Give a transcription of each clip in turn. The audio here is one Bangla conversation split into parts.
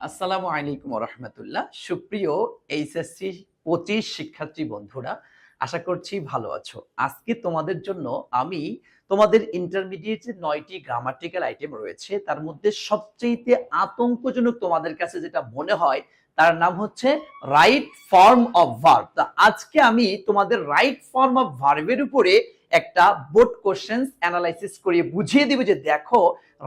আসসালামু আলাইকুম রহমতুল্লাহ সুপ্রিয় এইচএসসি পঁচিশ শিক্ষার্থী বন্ধুরা, আশা করছি ভালো আছো। আজকে তোমাদের জন্য আমি তোমাদের ইন্টারমিডিয়েটের নয়টি গ্রামাটিক্যাল আইটেম রয়েছে। তার মধ্যে সবচেয়ে আতঙ্কজনক তোমাদের কাছে যেটা মনে হয়, তার নাম হচ্ছে রাইট ফর্ম অফ ভার্ব তা আজকে আমি তোমাদের রাইট ফর্ম অফ ভার্বের উপরে একটা বোর্ড কোশ্চেন অ্যানালাইসিস করিয়ে বুঝিয়ে দিবে যে দেখো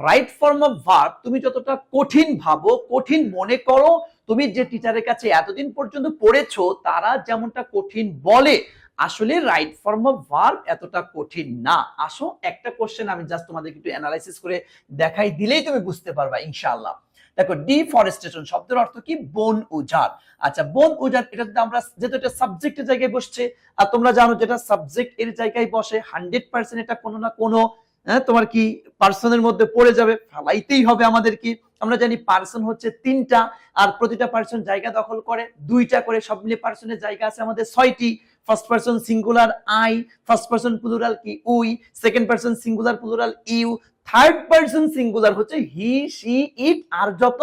রাইট ফর্ম অফ ভার্ব তুমি যতটা কঠিন ভাবো, কঠিন মনে করো, তুমি যে টিচারের কাছে এতদিন পর্যন্ত পড়েছো, তারা যেমনটা কঠিন বলে, আসলে রাইট ফর্ম অফ ভার্ব এতটা কঠিন না। আসো, একটা কোশ্চেন আমি জাস্ট তোমাদেরকে একটু অ্যানালাইসিস করে দেখাই, দিলেই তুমি বুঝতে পারবা, ইনশাআল্লাহ। দেখো ডিফরেস্টেশন শব্দের অর্থ কি? বন উজাড়। আচ্ছা বন উজাড়, এটা যদি আমরা যেহেতু এটা সাবজেক্টের জায়গায় বসছে, আর তোমরা জানো যেটা সাবজেক্ট এর জায়গায় বসে হান্ড্রেড পার্সেন্ট এটা কোনো না কোনো হ্যাঁ তোমার কি পার্সনের মধ্যে পড়ে যাবে, ফেলাইতেই হবে আমাদের কি আমরা জানি পার্সন হচ্ছে তিনটা, আর প্রতিটা পার্সন জায়গা দখল করে, দুইটা করে, সব মিলিয়ে পার্সনের জায়গা আছে আমাদের ছয়টি। First person singular I first person plural কি we second person singular plural you third person singular হচ্ছে হি সি ইট, আর যত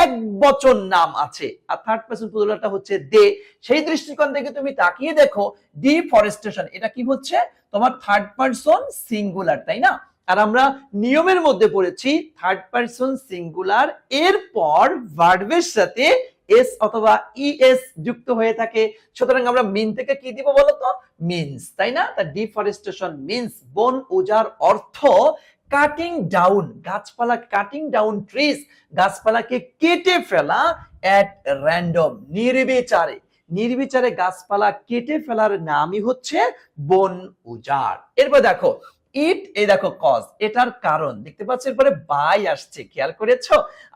এক বচন নাম আছে। আর থার্ড পার্সন প্লুরালটা হচ্ছে দে। সেই দৃষ্টিকোণ থেকে তুমি তাকিয়ে দেখো ডিফরেস্টেশন এটা কি হচ্ছে? তোমার থার্ড পার্সন সিঙ্গুলার তাই না? আর আমরা নিয়মের মধ্যে পড়েছি থার্ড পার্সন সিঙ্গুলার এরপর ভার্বের সাথে এস অথবা ইএস যুক্ত হয়ে থাকে। সুতরাং আমরা মিন থেকে কি দিব বলতো? মিনস তাই না? তা ডিফরেস্টেশন মিনস বন উজার অর্থ কাটিং ডাউন গাছপালা কাটিং ডাউন ট্রিজ গাছপালাকে কেটে ফেলা এট র্যান্ডম নির্বিচারে। নির্বিচারে গাছপালা কেটে ফেলার নামই হচ্ছে বন উজাড়। এরপর দেখো ইট, এই দেখো কজ এটার কারণ। দেখতে পাচ্ছ, এরপরে বাই আসছে, খেয়াল করেছ?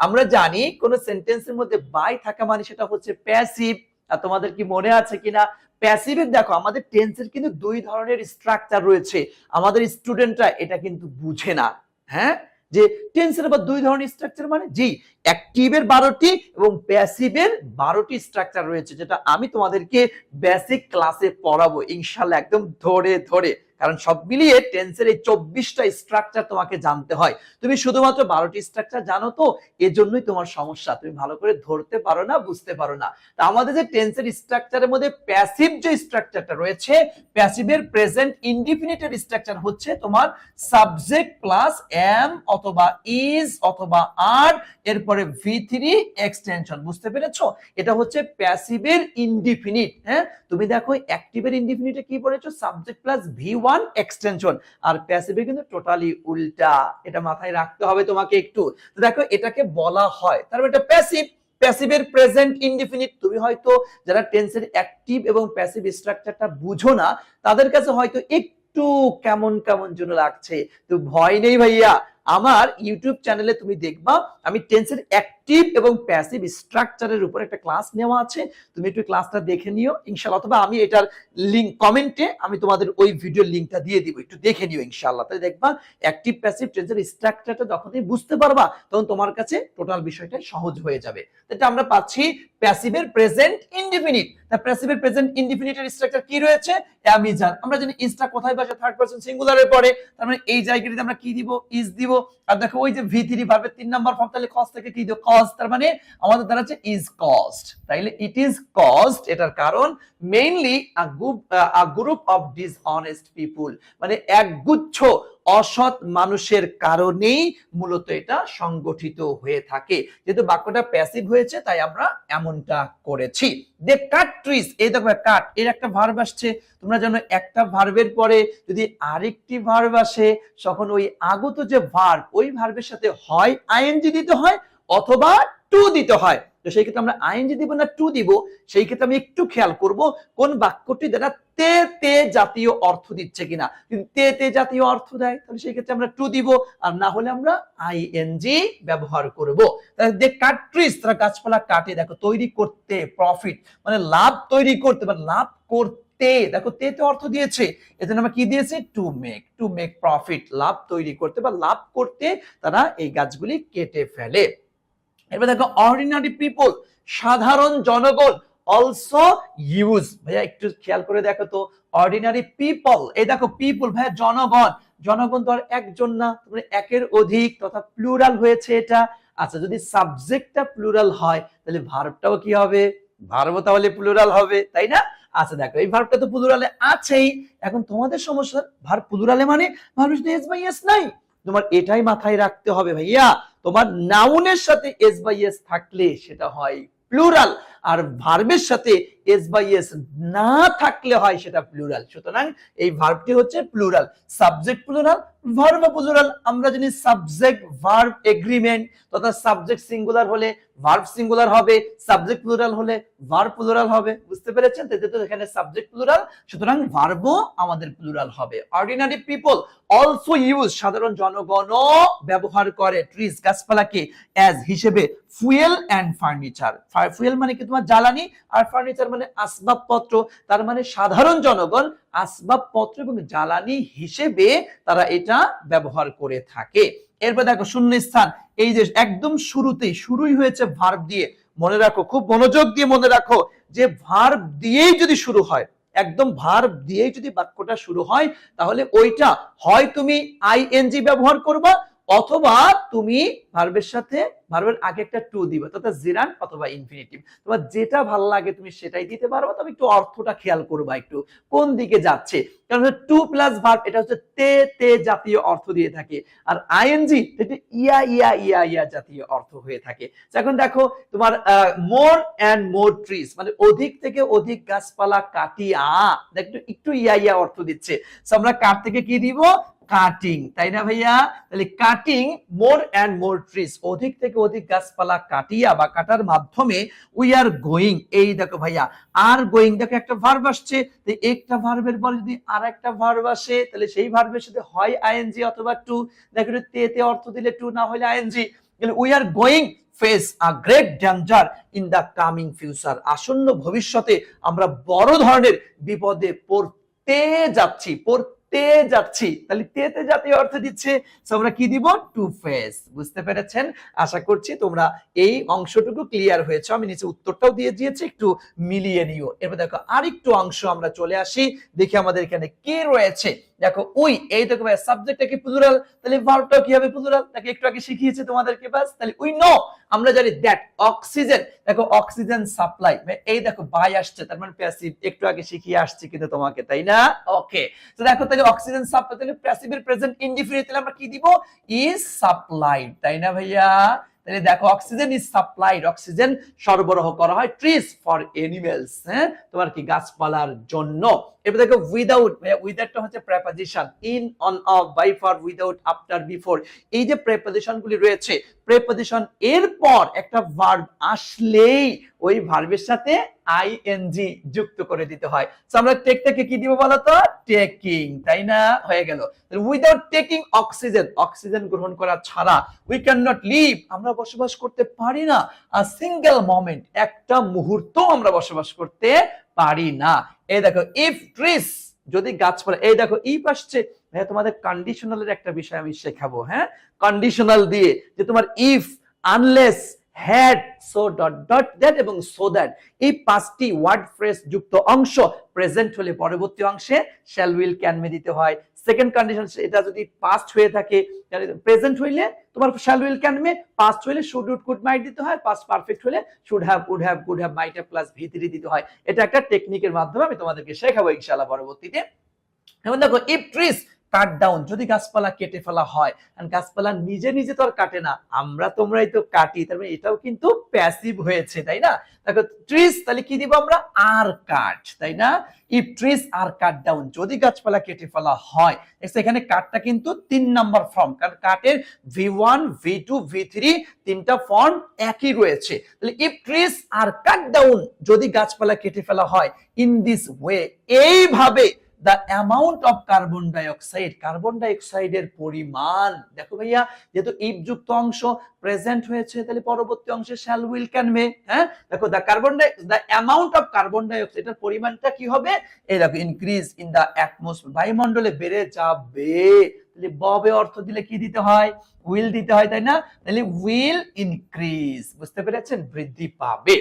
আমরা জানি কোন সেন্টেন্সের মধ্যে বাই থাকা মানে সেটা হচ্ছে প্যাসিভ আর তোমাদের কি মনে আছে কিনা? প্যাসিভের দেখো, আমাদের টেন্সের কিন্তু দুই ধরনের স্ট্রাকচার রয়েছে। আমাদের স্টুডেন্টরা এটা কিন্তু বুঝে না হ্যাঁ? যে টেন্সের আবার দুই ধরনের স্ট্রাকচার মানে জি অ্যাক্টিভের বারোটি এবং প্যাসিভের বারোটি স্ট্রাকচার রয়েছে, যেটা আমি তোমাদেরকে বেসিক ক্লাসে পড়াবো, ইনশাল্লাহ, একদম ধরে ধরে। কারণ সব মিলিয়ে টেন্সের এই চব্বিশটা স্ট্রাকচার তোমাকে জানতে হয়। তুমি শুধুমাত্র বারোটি স্ট্রাকচার জানো তো, এজন্যই তোমার সমস্যা। তুমি ভালো করে ধরতে পারো না, বুঝতে পারো না। তা আমাদের যে টেন্সের স্ট্রাকচারের মধ্যে প্যাসিভ যে স্ট্রাকচারটা রয়েছে প্যাসিভের প্রেজেন্ট ইনডিফিনিটের স্ট্রাকচার হচ্ছে তোমার সাবজেক্ট প্লাস এম অথবা ইজ অথবা আর এরপরে ভি থ্রি এক্সটেনশন বুঝতে পেরেছ? এটা হচ্ছে প্যাসিভের ইনডিফিনিট হ্যাঁ? তুমি দেখো অ্যাক্টিভের ইনডিফিনিটে কি পড়েছো? Subject plus V one extension আর প্যাসিভে কিন্তু টোটালি উল্টা। এটা মাথায় রাখতে হবে তোমাকে একটু। দেখো, এটাকে বলা হয়। তারপর এটা প্যাসিভ প্যাসিভের প্রেজেন্ট ইনডিফিনিট তুমি হয়তো যারা টেন্সের অ্যাক্টিভ এবং প্যাসিভ স্ট্রাকচারটা বুঝো না, তাদের কাছে হয়তো একটু কেমন কেমন জন্য লাগছে। তো ভয় নেই ভাইয়া। আমার ইউটিউব চ্যানেলে তুমি দেখবা, আমি টেন্সের অ্যাক্টিভ এবং প্যাসিভ স্ট্রাকচারের উপর একটা ক্লাস নেওয়া আছে। তুমি একটু ক্লাসটা দেখে নিও। ইনশাআল্লাহ, অথবা আমি এটার লিংক কমেন্টে আমি তোমাদের ওই ভিডিও লিংকটা দিয়ে দিব। একটু দেখে নিও ইনশাআল্লাহ। তাই দেখবা অ্যাক্টিভ প্যাসিভ টেন্সের স্ট্রাকচারটা যখন বুঝতে পারবা, তখন তোমার কাছে টোটাল বিষয়টা সহজ হয়ে যাবে। এটা আমরা পাচ্ছি প্যাসিভের প্রেজেন্ট ইনডিফিনিট তা প্যাসিভের প্রেজেন্ট ইনডিফিনিটের স্ট্রাকচার কি রয়েছে? অ্যামিজার আমরা জানি কোথায় বসে? থার্ড তার মানে এই জায়গাটিতে আমরা কি দিব? ইজ দিব। আর দেখো, ওই যে ভি থ্রি ভার্বের তিন নাম্বার ফর্ম তাহলে কজ থেকে কি দিব? কজ তার মানে আমাদের দাঁড়াচ্ছে ইজ কস্ট তাইলে ইট ইজ কস্ট এটার কারণ mainly a group a group of dishonest people মানে এক গুচ্ছ অসৎ মানুষের কারণেই মূলত এটা সংগঠিত হয়ে থাকে। যেহেতু বাক্যটা প্যাসিভ হয়েছে, তাই আমরা এমনটা করেছি। দে কাট ট্রিজ এই দেখো কাট এর একটা ভার্ব আসছে। তোমরা জানো একটা ভার্বের পরে যদি আরেকটি ভার্ব আসে, তখন ওই আগত যে ভার্ব ওই ভার্বের সাথে হয় আইএনজি দিতে হয় অথবা টু দিতে হয়। তো সেই ক্ষেত্রে আমরা আইএনজি দিব না টু দিব, সেই ক্ষেত্রে আমি একটু খেয়াল করব কোন বাক্যটি দ্বারা তে তে জাতীয় অর্থ দিচ্ছে কিনা। তে তে জাতীয় অর্থ দেয়, তাহলে সেই ক্ষেত্রে আমরা টু দিব, আর না হলে আমরা আইএনজি ব্যবহার করব। তাহলে দে কাট ট্রিজ তারা গাছপালা কাটে, দেখো তৈরি করতে প্রফিট মানে লাভ তৈরি করতে, বা লাভ করতে, দেখো তে তে অর্থ দিয়েছে, এজন্য আমরা কি দিয়েছে? To make to make profit লাভ তৈরি করতে বা লাভ করতে তারা এই গাছগুলি কেটে ফেলে। এবার দেখো অর্ডিনারি পিপল সাধারণ জনগণ অলসো ইউজ ভাইয়া, একটু খেয়াল করে দেখো তো অর্ডিনারি পিপল এই দেখো পিপল ভাইয়া, জনগণ। জনগণ তো আর একজন না তারপরে একের অধিক, তথা প্লুরাল হয়েছে এটা। আচ্ছা যদি সাবজেক্টটা প্লুরাল হয়, তাহলে ভার্বটাও কি হবে? ভার্বও তাহলে প্লুরাল হবে, তাই না? আচ্ছা দেখো, এই ভার্বটা তো প্লুরালে আছেই। এখন তোমাদের সমস্যা ভার্ব প্লুরালে মানে ভার্ব এস নাই। তোমার এটাই মাথায় রাখতে হবে ভাইয়া। তোমার নাউনের সাথে এস বাই এস থাকলে সেটা হয় প্লুরাল আর ভার্বের সাথে এস বাই এস না থাকলে হয় সেটা প্লুরাল সুতরাং এই ভার্বটি হচ্ছে plural subject plural verb plural আমরা জানি সাবজেক্ট ভার্ব এগ্রিমেন্ট তথা সাবজেক্ট সিঙ্গুলার হলে ভার্ব সিঙ্গুলার হবে সাবজেক্ট প্লুরাল হলে ভার্ব প্লুরাল হবে। বুঝতে পেরেছেন? তো এখানে সাবজেক্ট প্লুরাল সুতরাং ভার্বও আমাদের প্লুরাল হবে। অর্ডিনারি পিপল অলসো ইউজ সাধারণ জনগণও ব্যবহার করে ট্রিজ গাছপালাকে অ্যাজ হিসেবে ফুয়েল অ্যান্ড ফার্নিচার ফুয়েল মানে কি? তোমার জ্বালানি আর ফার্নিচার মানে আসবাবপত্র, তার মানে সাধারণ জনগণ আসবাবপত্র এবং জ্বালানি হিসেবে তারা এটা ব্যবহার করে থাকে। এরপর দেখো শূন্য স্থান এই যে একদম শুরুতেই, শুরুই হয়েছে ভার্ব দিয়ে। মনে রাখো, খুব মনোযোগ দিয়ে মনে রাখো যে ভার্ব দিয়েই যদি শুরু হয়, একদম ভার্ব দিয়েই যদি বাক্যটা শুরু হয়, তাহলে ওইটা হয় তুমি আইএনজি ব্যবহার করবা অথবা তুমি ভার্বের সাথে, ভার্বের আগে একটা টু দিবে তথা জিরান অথবা ইনফিনিটিভ তোমার যেটা ভালো লাগে তুমি সেটাই দিতে পারো তবে একটু অর্থটা খেয়াল করবা একটু, কোন দিকে যাচ্ছে। কারণ টু প্লাস ভার্ব এটা হচ্ছে তে তে জাতীয় অর্থ দিয়ে থাকে, আর আইএনজি ইয়া ইয়া ইয়া ইয়া জাতীয় অর্থ হয়ে থাকে। এখন দেখো, তোমার মোর অ্যান্ড মোর ট্রিজ মানে অধিক থেকে অধিক গাছপালা কাটিয়া, দেখো একটু ইয়া ইয়া অর্থ দিচ্ছে। আমরা কার থেকে কি দিব? কাটিং তাই না ভাইয়া? তাহলে cutting more and more trees অধিক থেকে অধিক গাছপালা কাটিয়া বা কাটার মাধ্যমে উই আর গোয়িং এই দেখো ভাইয়া, আর গোয়িং দেখো একটা ভার্ব আসছে তো একটা ভার্বের পরে যদি আর একটা ভার্ব আসে, তাহলে সেই ভার্বের সাথে হয় আইএনজি অথবা টু দেখো তে তে অর্থ দিলে টু না হলে আইএনজি তাহলে we are going face a great danger in the coming future আসন্ন ভবিষ্যতে আমরা বড় ধরনের বিপদে পড়তে যাচ্ছি, পড়তে যাচ্ছি। তাহলে তে তে জাতীয় অর্থ দিচ্ছে আমরা কি দিব? টু ফেস বুঝতে পেরেছেন? আশা করছি তোমরা এই অংশটুকু ক্লিয়ার হয়েছে। আমি নিচে উত্তরটাও দিয়ে দিয়েছি, একটু মিলিয়ে নিও। এরপর দেখো, আরেকটু অংশ আমরা চলে আসি। দেখি আমাদের এখানে কে রয়েছে? দেখো উই এই দেখো ভাই সাবজেক্টটা কি প্লুরাল তাহলে ভার্বটাও কি হবে প্লুরাল তাকে একটু আগে শিখিয়েছে তোমাদেরকে বাস তাহলে উই নো আমরা জানি দ্যাট অক্সিজেন দেখো অক্সিজেন সাপ্লাই এই দেখো বাই আসছে, তার মানে প্যাসিভ একটু আগে শিখিয়ে আসছে কিন্তু তোমাকে, তাই না? ওকে তো দেখো, তাহলে অক্সিজেন সাপ্লাই তাহলে প্যাসিভের প্রেজেন্ট ইনডিফিনিট তাহলে আমরা কি দিব? ইজ সাপ্লাইড তাই না ভাইয়া? তাহলে দেখো অক্সিজেন ইজ সাপ্লাইড অক্সিজেন সরবরাহ করা হয় ট্রিজ ফর এনিমেলস হ্যাঁ? তোমার কি গাছপালার জন্য। এবার দেখো উইদাউট উইদাউটটা হচ্ছে in on of by for without after before এই যে রয়েছে প্রেপোজিশন এরপর একটা ভার্ব আসলেই ওই ভার্বের সাথে আইএনজি যুক্ত করে দিতে হয়। আমরা কি দিব বলতো? টেকিং তাই না? হয়ে গেল। উইদাউট টেকিং অক্সিজেন অক্সিজেন গ্রহণ করা ছাড়া উই ক্যান নট লিভ আমরা বসবাস করতে পারি না। সিঙ্গেল মোমেন্ট একটা মুহূর্ত আমরা বসবাস করতে পারি না। এই দেখো ইফ ট্রিস যদি গাছপালা এই দেখো ইফ আসছে হ্যাঁ তোমাদের কন্ডিশনালের একটা বিষয় আমি শেখাবো হ্যাঁ? কন্ডিশনাল দিয়ে যে তোমার if unless had so dot dot that এবং সো দ্যাট এই পাঁচটি ওয়ার্ড ফ্রেজ যুক্ত অংশ প্রেজেন্ট হলে পরবর্তী অংশে শ্যাল উইল ক্যান মে দিতে হয়। সেকেন্ড কন্ডিশন এটা যদি পাস্ট হয়ে থাকে প্রেজেন্ট হইলে তোমার shall will can may past হইলে শুড উড কুড মাইট দিতে হয় পাস্ট পারফেক্ট হলে should have would have could have might have plus V three দিতে হয়। এটা একটা টেকনিকের মাধ্যমে আমি তোমাদেরকে শেখাবো ইনশাআল্লাহ পরবর্তীতে। দেখো ইফ ট্রিস কাট ডাউন যদি গাছপালা কেটে ফেলা হয় আর গাছপালা নিজে নিজে তো আর কাটে না, আমরা তোমরাই তো কাটি, তার মানে এটাও কিন্তু প্যাসিভ হয়েছে, তাই না? দেখো ট্রিস তাহলে কি দিব আমরা? আর কাট তাই না? If trees are cut down যদি গাছপালা কেটে ফেলা হয় এখানে কাটটা কিন্তু তিন নাম্বার ফর্ম কারণ কাটের V one V two V three তিনটা ফর্ম একই রয়েছে। তাহলে if trees are cut down যদি গাছপালা কেটে ফেলা হয় ইন দিস ওয়ে এইভাবে the amount of carbon dioxide carbon ডাইঅক্সাইডের পরিমাণ। দেখো ভাইয়া, যেহেতু ইফ যুক্ত অংশ প্রেজেন্ট হয়েছে, তাহলে পরবর্তী অংশে শ্যাল উইল ক্যান মে হ্যাঁ? দেখো the carbon di the amount of carbon ডাইঅক্সাইডের পরিমাণটা কি হবে? এই দেখো ইনক্রিজ ইন দ্য অ্যাটমসফিয়ার বায়ুমণ্ডলে বেড়ে যাবে। তাহলে ববে অর্থ দিলে কি দিতে হয়? উইল দিতে হয়, তাই না? তাহলে উইল ইনক্রিজ বুঝতে পেরেছেন? বৃদ্ধি পাবে।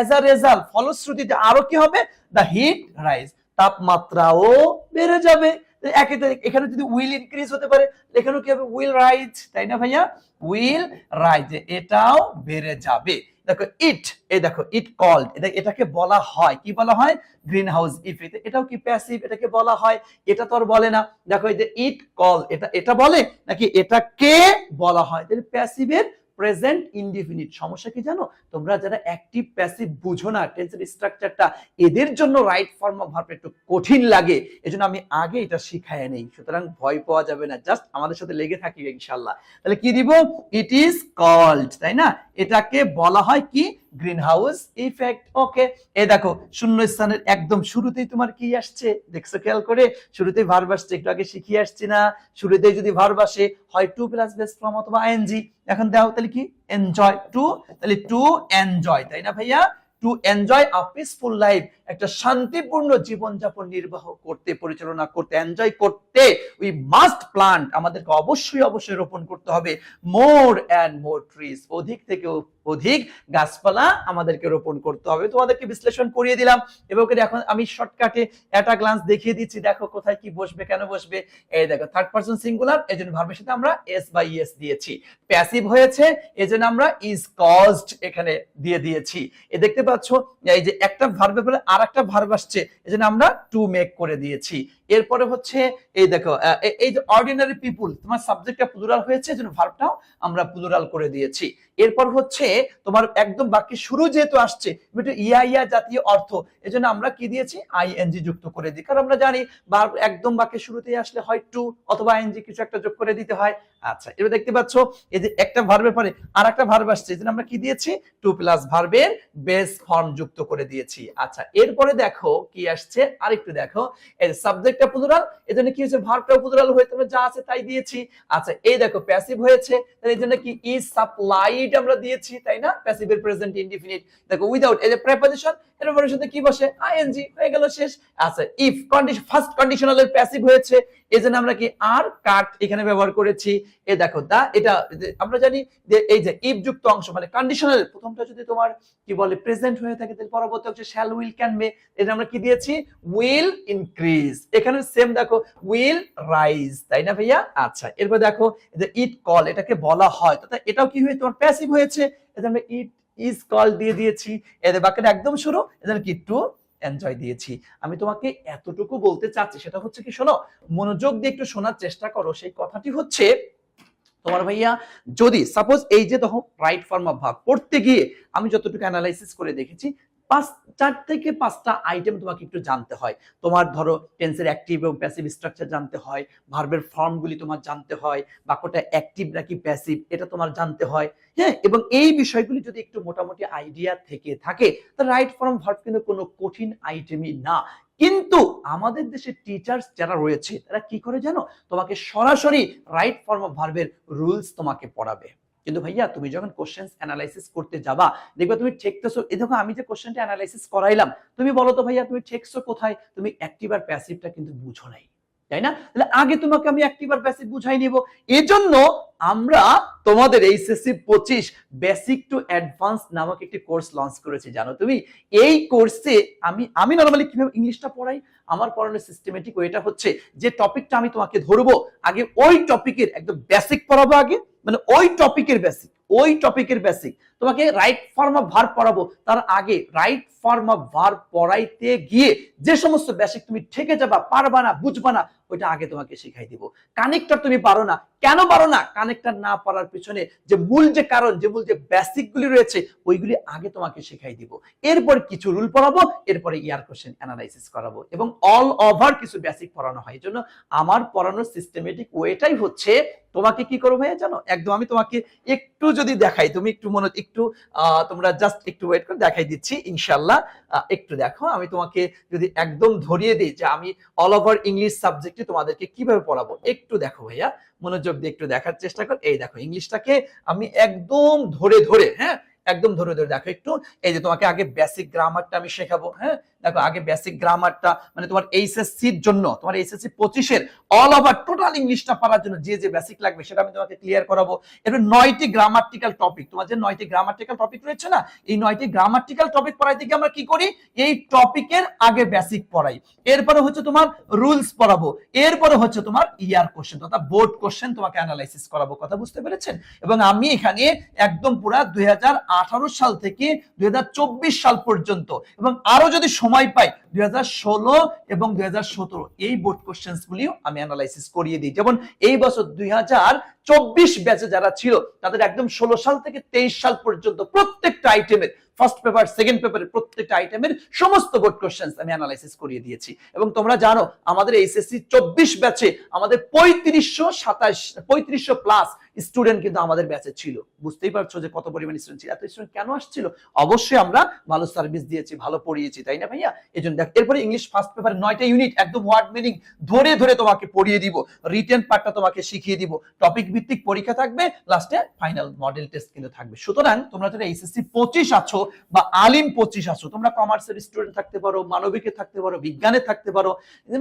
এজ আ রেজাল্ট ফলশ্রুতিতে আরও কি হবে? দ্য হিট রাইজ তাপমাত্রাও বেড়ে যাবে। তাহলে একে এখানে যদি উইল ইনক্রিজ হতে পারে, এখানেও কি হবে? উইল রাইজ তাই না ভাইয়া? উইল রাইজ এটাও বেড়ে যাবে। দেখো ইট এই দেখো ইট কল্ড এটাকে বলা হয়। কি বলা হয়? গ্রিন হাউস ইফেক্ট এটাও কি প্যাসিভ এটাকে বলা হয়। এটা তো আর বলে না। দেখো এই যে ইট কল এটা এটা বলে? নাকি এটাকে বলা হয়? তাহলে প্যাসিভের প্রেজেন্ট ইনডিফিনিট সমস্যা কি জানো? তোমরা যারা অ্যাক্টিভ প্যাসিভ বুঝো না টেন্সের স্ট্রাকচারটা এদের জন্য রাইট ফর্ম অফ ভার্ব একটু কঠিন লাগে। এজন্য আমি আগে এটা শিখায় নেই। সুতরাং ভয় পাওয়া যাবে না। জাস্ট আমাদের সাথে লেগে থাকি ইনশাআল্লাহ। তাহলে কি দিব? ইট ইজ কল্ড তাই না? এটাকে বলা হয় কি? গ্রিন হাউস ইফেক্ট ওকে এ দেখো শূন্য স্থানের একদম শুরুতেই তোমার কি আসছে? দেখছ খেয়াল করে? শুরুতেই ভার্ব আসছে, একটু আগে শিখিয়ে আসছি না। শুরুতেই যদি ভার্ব আসে, হয় টু প্লাস বেস ফর্ম অথবা আইএনজি এখন দেখো তাহলে কি? এনজয় টু তাহলে টু এনজয় তাই না ভাইয়া? To enjoy a peaceful life একটা শান্তিপূর্ণ জীবনযাপন নির্বাহ করতে, পরিচালনা করতে এনজয় করতে উই মাস্ট প্লান্ট আমাদেরকে অবশ্যই অবশ্যই রোপণ করতে হবে। মোর অ্যান্ড মোর ট্রিজ অধিক থেকে অধিক গাছপালা আমাদেরকে রোপণ করতে হবে। তোমাদেরকে বিশ্লেষণ করিয়ে দিলাম। এবং এখন আমি শর্টকাটে একটা গ্লান্স দেখিয়ে দিচ্ছি। দেখো কোথায় কি বসবে, কেন বসবে? এই দেখো থার্ড পারসন সিঙ্গুলার এই জন্য ভার্বের সাথে আমরা এস বাই ইএস দিয়েছি। প্যাসিভ হয়েছে, এই জন্য আমরা ইজ কজড এখানে দিয়ে দিয়েছি। এ দেখতে পাচ্ছ, এই যে একটা ভার্বে বলে আর একটা ভার্ব আসছে, এই জন্য আমরা টু মেক করে দিয়েছি। এরপরে হচ্ছে, এই দেখো এই যে অর্ডিনারি পিপুল তোমার সাবজেক্টটা প্লুরাল হয়েছে এজন্য ভার্বটাও আমরা প্লুরাল করে দিয়েছি। এরপর হচ্ছে তোমার একদম বাক্যে শুরু যেহেতু আসছে একটু ইয়া ইয়া জাতীয় অর্থ, এজন্য আমরা কি দিয়েছি? আইএনজি যুক্ত করে দিই। কারণ আমরা জানি verb একদম বাক্যের শুরুতেই আসলে হয় টু অথবা আইএনজি কিছু একটা যোগ করে দিতে হয়। আচ্ছা এবার দেখতে পাচ্ছ, এই যে একটা ভার্বের পরে আর একটা ভার্ব আসছে, এজন্য আমরা কি দিয়েছি? টু প্লাস ভার্বের বেস ফর্ম যুক্ত করে দিয়েছি। আচ্ছা এরপরে দেখো কি আসছে? আরেকটু দেখো, এই সাবজেক্টটা প্লুরাল এজন্য কি হয়েছে? ভার্বটাও প্লুরাল হয়ে তোমরা যা আছে তাই দিয়েছি। আচ্ছা এই দেখো প্যাসিভ হয়েছে, তাহলে এই জন্য কি ইজ সাপ্লাইড আমরা দিয়েছি, তাই না? প্যাসিভের প্রেজেন্ট ইনডিফিনিট দেখো উইদাউট এই যে প্রেপোজিশন এর পরে সাথে কি বসে? আইএনজি হয়ে গেল শেষ। আচ্ছা ইফ কন্ডিশন ফার্স্ট কন্ডিশনালের প্যাসিভ হয়েছে। এই জন্য আমরা কি আর কাট এখানে ব্যবহার করেছি? এ দেখো, দা, এটা আমরা জানি যে এই যে ইফ যুক্ত অংশ মানে কন্ডিশনাল প্রথমটা যদি তোমার কি বলে প্রেজেন্ট হয়ে থাকে, তাহলে পরবর্তী অংশে শ্যাল উইল ক্যান মে এটা আমরা কি দিয়েছি? উইল ইনক্রিজ এখানে সেম দেখো উইল রাইজ তাই না ভাইয়া? আচ্ছা এরপর দেখো, যে ইট কল এটাকে বলা হয়, তো তা এটাও কি হয়ে, তোমার প্যাসিভ হয়েছে? এটা আমরা ইট ইজ কল দিয়ে দিয়েছি। এদের বাক্যটা একদম শুরু এদের কি টু এনজয় দিয়েছি। আমি তোমাকে এতটুকু বলতে চাচ্ছি, সেটা হচ্ছে কি, শোনো, মনোযোগ দিয়ে একটু শোনার চেষ্টা করো। সেই কথাটি হচ্ছে, তোমার ভাইয়া, যদি সাপোজ এই যে দেখো রাইট ফর্ম অফ ভাব পড়তে গিয়ে আমি যতটুকু অ্যানালাইসিস করে দেখেছি পাঁচ চার থেকে পাঁচটা আইটেম তোমাকে একটু জানতে হয়। তোমার ধরো টেন্সের অ্যাক্টিভ এবং প্যাসিভ স্ট্রাকচার জানতে হয় ভার্বের ফর্মগুলি তোমার জানতে হয়, বাক্যটা অ্যাক্টিভ নাকি প্যাসিভ এটা তোমার জানতে হয় হ্যাঁ? এবং এই বিষয়গুলি যদি একটু মোটামুটি আইডিয়া থেকে থাকে, তো রাইট ফর্ম ভার্ব কিন্তু কোনো কঠিন আইটেমই না। কিন্তু আমাদের দেশে টিচার্স যারা রয়েছে, তারা কি করে জানো? তোমাকে সরাসরি রাইট ফর্ম অফ ভার্বের রুলস তোমাকে পড়াবে। কিন্তু ভাইয়া, তুমি যখন কোশ্চেন অ্যানালাইসিস করতে যাবা, দেখবে তুমি ঠেকতেছো। এই দেখো, আমি যে কোশ্চেনটা অ্যানালাইসিস করাইলাম, তুমি বলো তো ভাইয়া, তুমি ঠেকছো কোথায়? তুমি অ্যাক্টিভ আর প্যাসিভটা কিন্তু বুঝো নাই, তাই না? তাহলে আগে তোমাকে আমি অ্যাক্টিভ আর প্যাসিভ বুঝাই নিব। এজন্য আমরা তোমাদের এইচএসসি পঁচিশ বেসিক টু অ্যাডভান্স নামক একটি কোর্স লঞ্চ করেছি, জানো তুমি? এই কোর্সে আমি আমি নর্মালি কীভাবে ইংলিশটা পড়াই? আমার পড়ানোর সিস্টেমেটিক ওয়েটা হচ্ছে, যে টপিকটা আমি তোমাকে ধরবো, আগে ওই টপিকের একদম বেসিক পড়াবো আগে মানে ওই টপিকের বেসিক ওই টপিকের বেসিক তোমাকে রাইট ফর্ম অফ ভার্ব পড়াবো। তার আগে রাইট ফর্ম অফ ভার্ব পড়াইতে গিয়ে যে সমস্ত বেসিক তুমি ঠেকে যাবা, পারবা না, বুঝবা না, ওইটা আগে তোমাকে শিখাই দিব। কানেক্টর তুমি পারো না। কেন পারো না? কানেক্টর না পারার পিছনে যে মূল যে কারণ, যে মূল যে বেসিক গুলি রয়েছে, ওইগুলি আগে তোমাকে শেখাই দিব। এরপর কিছু রুল পড়াবো, এরপরে ইয়ার কোশ্চেন অ্যানালাইসিস করাবো। এবং অল ওভার কিছু বেসিক পড়ানো হয়। জন্য আমার পড়ানোর সিস্টেমেটিক ওয়েটাই হচ্ছে, তোমাকে কি করব ভাইয়া জানো? একদম আমি তোমাকে একটু যদি দেখাই, তুমি একটু মনে একটু তোমরা জাস্ট একটু ওয়েট করে দেখাই দিচ্ছি ইনশাল্লাহ একটু দেখো, আমি তোমাকে যদি একদম ধরিয়ে দিই যে আমি অল ওভার ইংলিশ সাবজেক্টে তোমাদেরকে কীভাবে পড়াবো, একটু দেখো ভাইয়া, মনোযোগ দিয়ে একটু দেখার চেষ্টা কর। এই দেখো ইংলিশটাকে আমি একদম ধরে ধরে হ্যাঁ একদম ধরে ধরে দেখো একটু। এই যে তোমাকে আগে বেসিক গ্রামারটা আমি শেখাবো হ্যাঁ দেখো, আগে বেসিক গ্রামারটা মানে তোমার এইচএসসির জন্য, তোমার এইচএসসি পঁচিশের অল ওভার টোটাল ইংলিশটা পারার জন্য যে যে বেসিক লাগবে সেটা আমি তোমাকে ক্লিয়ার করাবো। এবার নয়টি গ্রামার্টিক্যাল টপিক তোমার যে নয়টি গ্রামার্টিক্যাল টপিক রয়েছে না, এই নয়টি গ্রামার্টিক্যাল টপিক পড়াইতে গিয়ে আমরা কি করি? এই টপিকের আগে বেসিক পড়াই। এরপরে হচ্ছে তোমার রুলস পড়াবো। এরপরে হচ্ছে তোমার ইয়ার কোশ্চেন অর্থাৎ বোর্ড কোশ্চেন তোমাকে অ্যানালাইসিস করাবো, কথা বুঝতে পেরেছেন? এবং আমি এখানে একদম পুরা দুই হাজার আঠারো সাল থেকে দুই হাজার চব্বিশ সাল পর্যন্ত, এবং আরও যদি সময় পাই। দুই হাজার ষোলো এবং দুই হাজার সতেরো। এই বোর্ড কোশ্চেন্স গুলিও আমি অ্যানালাইসিস করিয়ে দিই। যেমন এই বছর দুই ব্যাচে যারা ছিল, তাদের একদম ষোলো সাল থেকে তেইশ সাল পর্যন্ত প্রত্যেকটা আইটেমের ফার্স্ট পেপার সেকেন্ড পেপারের প্রত্যেকটা আইটেমের সমস্ত বোর্ড কোশ্চেন্স আমি অ্যানালাইসিস করিয়ে দিয়েছি। এবং তোমরা জানো, আমাদের এইচএসসি চব্বিশ ব্যাচে আমাদের পঁয়ত্রিশশো সাতাশ, পঁয়ত্রিশশো প্লাস স্টুডেন্ট কিন্তু আমাদের ব্যাচে ছিল। বুঝতেই পারছ যে কত পরিমাণ স্টুডেন্ট ছিল? এত স্টুডেন্ট কেন আসছিল? অবশ্যই আমরা ভালো সার্ভিস দিয়েছি, ভালো পড়িয়েছি, তাই না ভাইয়া? এই জন্য দেখ, এরপরে ইংলিশ ফার্স্ট পেপার নয়টা ইউনিট একদম ওয়ার্ড মিনিং ধরে ধরে তোমাকে পড়িয়ে দিব। রিটেন পার্টটা তোমাকে শিখিয়ে দিব। টপিক ভিত্তিক পরীক্ষা থাকবে লাস্টে ফাইনাল মডেল টেস্ট কিন্তু থাকবে। সুতরাং তোমরা যারা এইচএসসি পঁচিশ আছো বা আলিম পঁচিশ আছো তোমরা কমার্সের স্টুডেন্ট থাকতে পারো, মানবিকে থাকতে পারো, বিজ্ঞানে থাকতে পারো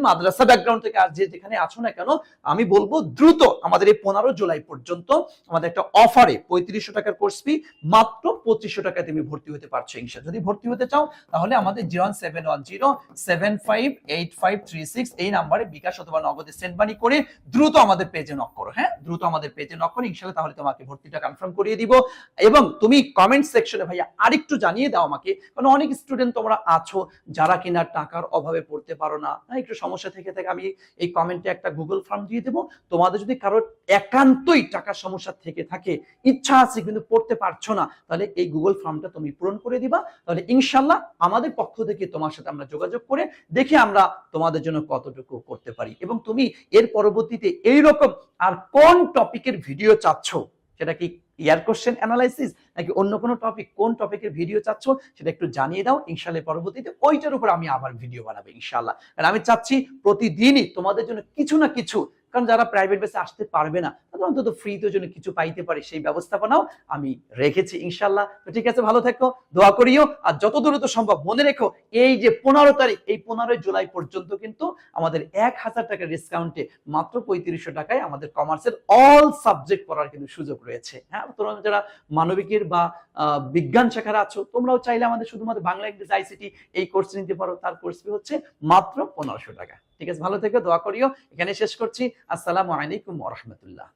মাদ্রাসা ব্যাকগ্রাউন্ড থেকে আর যেখানে আছো না কেন, আমি বলব দ্রুত আমাদের এই পনেরো জুলাই পর্যন্ত আমাদের একটা অফারে পঁয়ত্রিশশো টাকার কোর্স ফি মাত্র পঁচিশশো টাকায় তুমি ভর্তি হতে পারছ ইনশা যদি ভর্তি হতে চাও, তাহলে আমাদের zero seven one zero, seven five eight five three six এই নাম্বারে বিকাশ অথবা নগদে সেন্ড মানি করে দ্রুত আমাদের পেজে নক করো হ্যাঁ? দ্রুত আমাদের পেজে নক করো ইনশাল্লাহ তাহলে তোমাকে ভর্তিটা কনফার্ম করিয়ে দিব। এবং তুমি কমেন্ট সেকশনে ভাইয়া আরেকটু জানিয়ে দাও আমাকে। কারণ অনেক স্টুডেন্ট তোমরা আছো যারা কিনা টাকার অভাবে পড়তে পারো না। একটু সমস্যা থেকে থাকে আমি এই কমেন্টে একটা গুগল ফর্ম দিয়ে দেবো। তোমাদের যদি কারোর একান্তই টাকার সমস্যা থেকে থাকে, ইচ্ছা আছে কিন্তু পড়তে পারছ না, তাহলে এই গুগল ফর্মটা তুমি পূরণ করে দিবা। তাহলে ইনশাল্লাহ আমাদের পক্ষ থেকে তোমার সাথে আমরা যোগাযোগ করে দেখি আমরা তোমাদের জন্য কতটুকু করতে পারি। এবং তুমি এর পরবর্তীতে এই রকম আর কোন টপিকের ভিডিও চাচ্ছ, সেটা কি ইয়ার কোশ্চেন অ্যানালাইসিস নাকি অন্য কোনো টপিক কোন টপিকের ভিডিও চাচ্ছ সেটা একটু জানিয়ে দাও। ইনশাল্লাহ পরবর্তীতে ওইটার উপর আমি আবার ভিডিও বানাবো ইনশাল্লাহ কারণ আমি চাচ্ছি প্রতিদিনই তোমাদের জন্য কিছু না কিছু কারণ যারা প্রাইভেট বেসে আসতে পারবে না, তাদের অন্তত ফ্রিতে জন্য কিছু পাইতে পারে, সেই ব্যবস্থাপনাও আমি রেখেছি ইনশাল্লাহ তো ঠিক আছে, ভালো থাকো, দোয়া করিও, আর যত দ্রুত সম্ভব মনে রেখো, এই যে পনেরো তারিখ, এই পনেরোই জুলাই পর্যন্ত কিন্তু আমাদের এক হাজার টাকার ডিসকাউন্টে মাত্র পঁয়ত্রিশশো টাকায় আমাদের কমার্সের অল সাবজেক্ট পড়ার কিন্তু সুযোগ রয়েছে। হ্যাঁ তোমরা যারা মানবিকের বা বিজ্ঞান শাখার আছো, তোমরাও চাইলে আমাদের শুধুমাত্র বাংলা ইংরেজি আইসিটি এই কোর্স নিতে পারো, তার কোর্স হচ্ছে মাত্র পনেরোশো টাকা। ঠিক আছে ভালো থেকে দোয়া করিও। এখানে শেষ করছি। আসসালামু আলাইকুম ওরহমতুল্লাহ